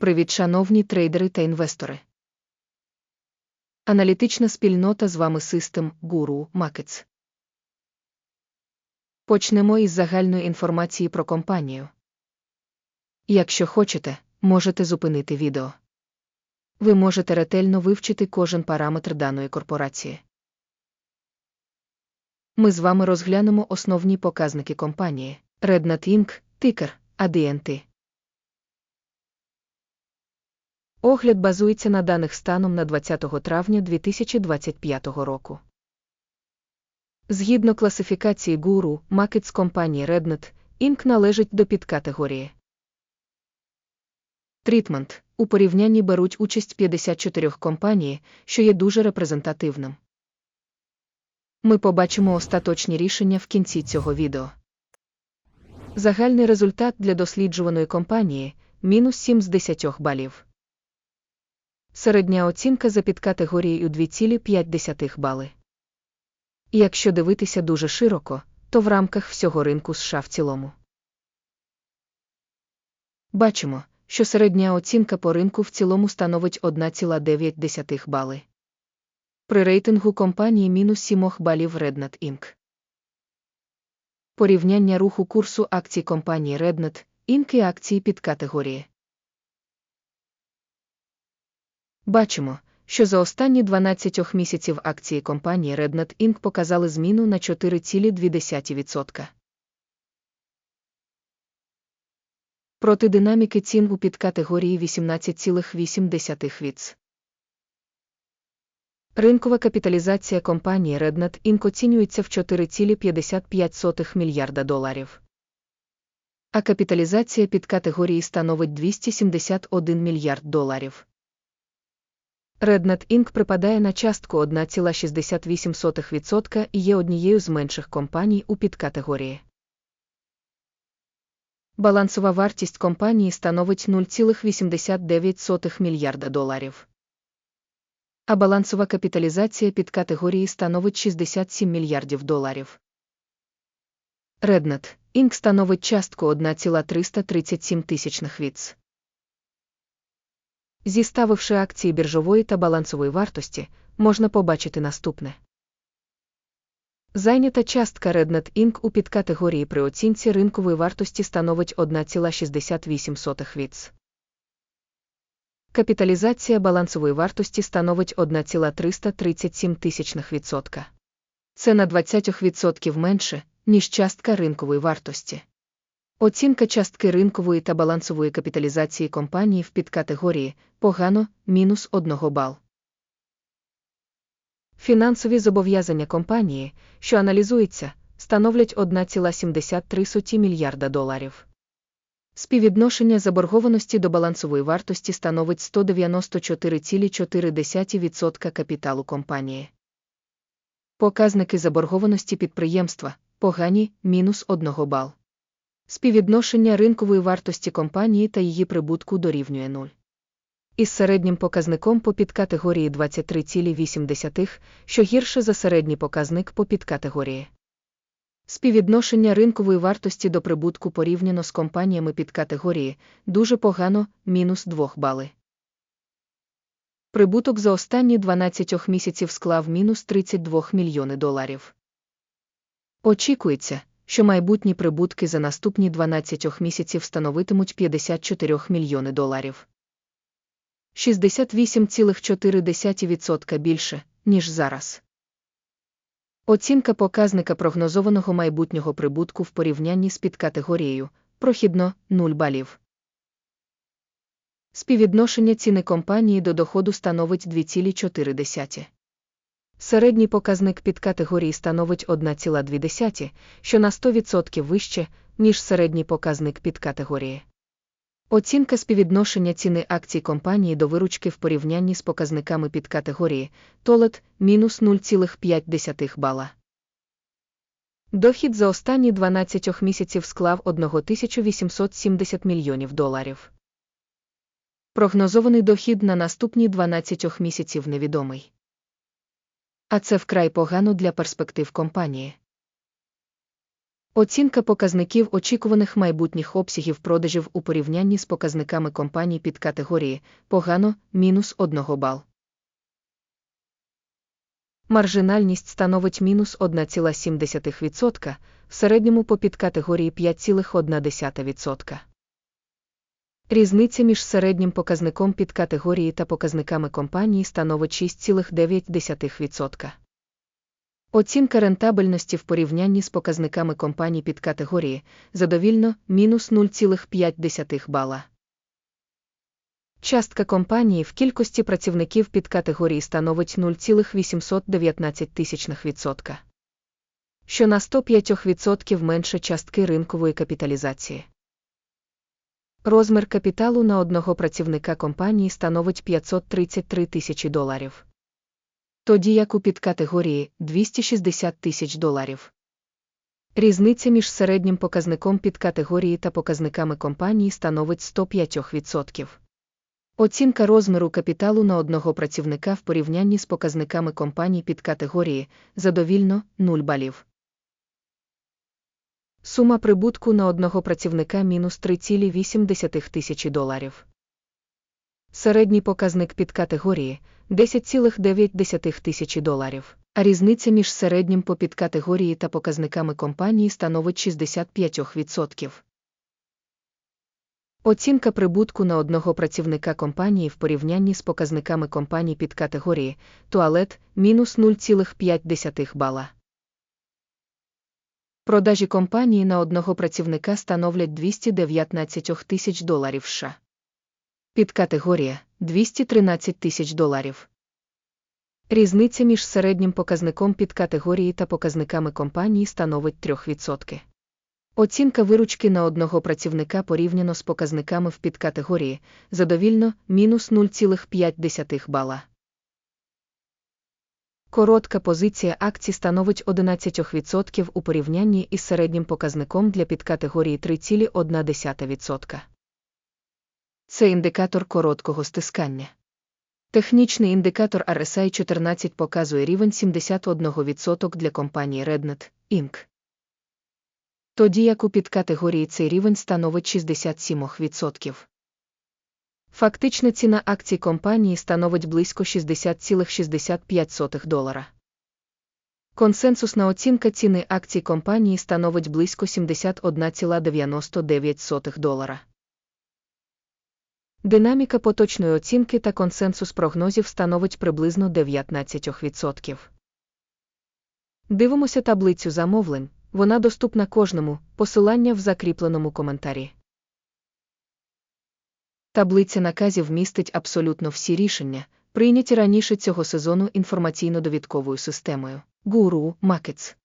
Привіт, шановні трейдери та інвестори. Аналітична спільнота з вами System Guru Markets. Почнемо із загальної інформації про компанію. Якщо хочете, можете зупинити відео. Ви можете ретельно вивчити кожен параметр даної корпорації. Ми з вами розглянемо основні показники компанії Rednat Inc., тикер ADNT. Огляд базується на даних станом на 20 травня 2025 року. Згідно класифікації Guru, Markets компанії Rednet, Inc. належить до підкатегорії. Трітмент у порівнянні беруть участь 54 компаній, що є дуже репрезентативним. Ми побачимо остаточні рішення в кінці цього відео. Загальний результат для досліджуваної компанії мінус 7 з 10 балів. Середня оцінка за підкатегорією 2,5 бали. Якщо дивитися дуже широко, то в рамках всього ринку США в цілому. Бачимо, що середня оцінка по ринку в цілому становить 1,9 бали. При рейтингу компанії мінус 7 балів Rednat Inc. Порівняння руху курсу акцій компанії Rednat Inc. і акції підкатегорії. Бачимо, що за останні 12 місяців акції компанії Rednat Inc. показали зміну на 4,2%. Проти динаміки цін у підкатегорії 18,8 віц. Ринкова капіталізація компанії Rednat Inc. оцінюється в 4,55 мільярда доларів. А капіталізація підкатегорії становить 271 мільярд доларів. Rednat Inc. припадає на частку 1,68% і є однією з менших компаній у підкатегорії. Балансова вартість компанії становить 0,89 мільярда доларів. А балансова капіталізація підкатегорії становить 67 мільярдів доларів. Rednat Inc. становить частку 1,337 тисячних віц. Зіставивши акції біржової та балансової вартості, можна побачити наступне. Зайнята частка Rednet Inc. у підкатегорії при оцінці ринкової вартості становить 1,68 віц. Капіталізація балансової вартості становить 1,337 тисячних відсотка. Це на 20% менше, ніж частка ринкової вартості. Оцінка частки ринкової та балансової капіталізації компанії в підкатегорії погано мінус 1 бал. Фінансові зобов'язання компанії, що аналізується, становлять 1,73 мільярда доларів. Співвідношення заборгованості до балансової вартості становить 194,4% капіталу компанії. Показники заборгованості підприємства погані мінус 1 бал. Співвідношення ринкової вартості компанії та її прибутку дорівнює 0. Із середнім показником по підкатегорії 23,8, що гірше за середній показник по підкатегорії. Співвідношення ринкової вартості до прибутку порівняно з компаніями підкатегорії дуже погано мінус 2 бали. Прибуток за останні 12 місяців склав мінус 32 мільйони доларів. Очікується, що майбутні прибутки за наступні 12 місяців становитимуть 54 мільйони доларів. 68,4% більше, ніж зараз. Оцінка показника прогнозованого майбутнього прибутку в порівнянні з підкатегорією прохідно 0 балів. Співвідношення ціни компанії до доходу становить 2,4. Середній показник підкатегорії становить 1,2, що на 100% вище, ніж середній показник підкатегорії. Оцінка співвідношення ціни акцій компанії до виручки в порівнянні з показниками підкатегорії толет мінус 0,5 бала. Дохід за останні 12 місяців склав 1870 мільйонів доларів. Прогнозований дохід на наступні 12 місяців невідомий. А це вкрай погано для перспектив компанії. Оцінка показників очікуваних майбутніх обсягів продажів у порівнянні з показниками компаній під категорії погано мінус 1 бал. Маржинальність становить мінус 1,7%, в середньому по підкатегорії 5,1%. Різниця між середнім показником підкатегорії та показниками компанії становить 6,9%. Оцінка рентабельності в порівнянні з показниками компаній під категорії задовільно мінус 0,5 бала. Частка компанії в кількості працівників під категорії становить 0,819%, що на 105% менше частки ринкової капіталізації. Розмір капіталу на одного працівника компанії становить 533 тисячі доларів тоді як у підкатегорії 260 тисяч доларів. Різниця між середнім показником підкатегорії та показниками компанії становить 105%. Оцінка розміру капіталу на одного працівника в порівнянні з показниками компаній під категорії задовільно 0 балів. Сума прибутку на одного працівника мінус 3,8 тисячі доларів. Середній показник під категорії 10,9 тисячі доларів, а різниця між середнім по підкатегорії та показниками компанії становить 65%. Оцінка прибутку на одного працівника компанії в порівнянні з показниками компаній під категорії туалет мінус 0,5 бала. Продажі компанії на одного працівника становлять 219 тисяч доларів США. Підкатегорія 213 тисяч доларів. Різниця між середнім показником підкатегорії та показниками компанії становить 3%. Оцінка виручки на одного працівника порівняно з показниками в підкатегорії задовільно мінус 0,5 бала. Коротка позиція акцій становить 11% у порівнянні із середнім показником для підкатегорії 3,1%. Це індикатор короткого стискання. Технічний індикатор RSI 14 показує рівень 71% для компанії Rednet, Inc. Тоді як у підкатегорії цей рівень становить 67%. Фактична ціна акцій компанії становить близько 60,65 долара. Консенсусна оцінка ціни акцій компанії становить близько 71,99 долара. Динаміка поточної оцінки та консенсус прогнозів становить приблизно 19%. Дивимося таблицю замовлень, вона доступна кожному, посилання в закріпленому коментарі. Таблиця наказів містить абсолютно всі рішення, прийняті раніше цього сезону інформаційно-довідковою системою Guru Markets.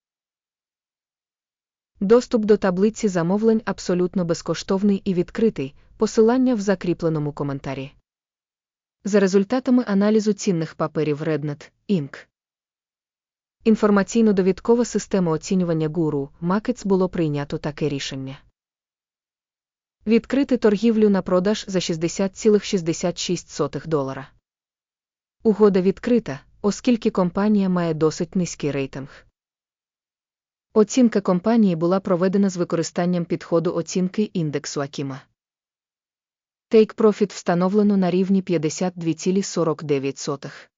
Доступ до таблиці замовлень абсолютно безкоштовний і відкритий, посилання в закріпленому коментарі. За результатами аналізу цінних паперів Rednet, Inc. Інформаційно-довідкова система оцінювання гуру Markets було прийнято таке рішення. Відкрити торгівлю на продаж за 60,66 долара. Угода відкрита, оскільки компанія має досить низький рейтинг. Оцінка компанії була проведена з використанням підходу оцінки індексу Акіма. Take Profit встановлено на рівні 52,49.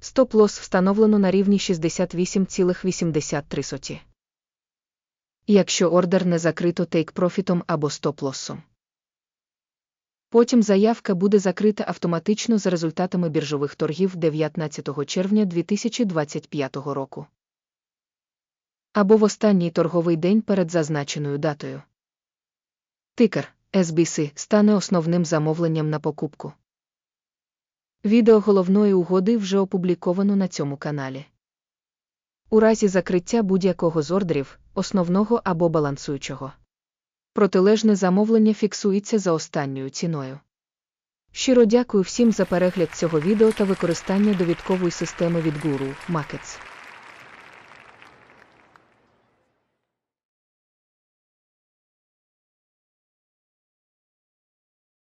Stop Loss встановлено на рівні 68,83. Якщо ордер не закрито Profit або Loss. Потім заявка буде закрита автоматично за результатами біржових торгів 19 червня 2025 року. Або в останній торговий день перед зазначеною датою. Тикер SBC стане основним замовленням на покупку. Відео головної угоди вже опубліковано на цьому каналі. У разі закриття будь-якого з ордерів, основного або балансуючого. Протилежне замовлення фіксується за останньою ціною. Щиро дякую всім за перегляд цього відео та використання довідкової системи від Guru Markets.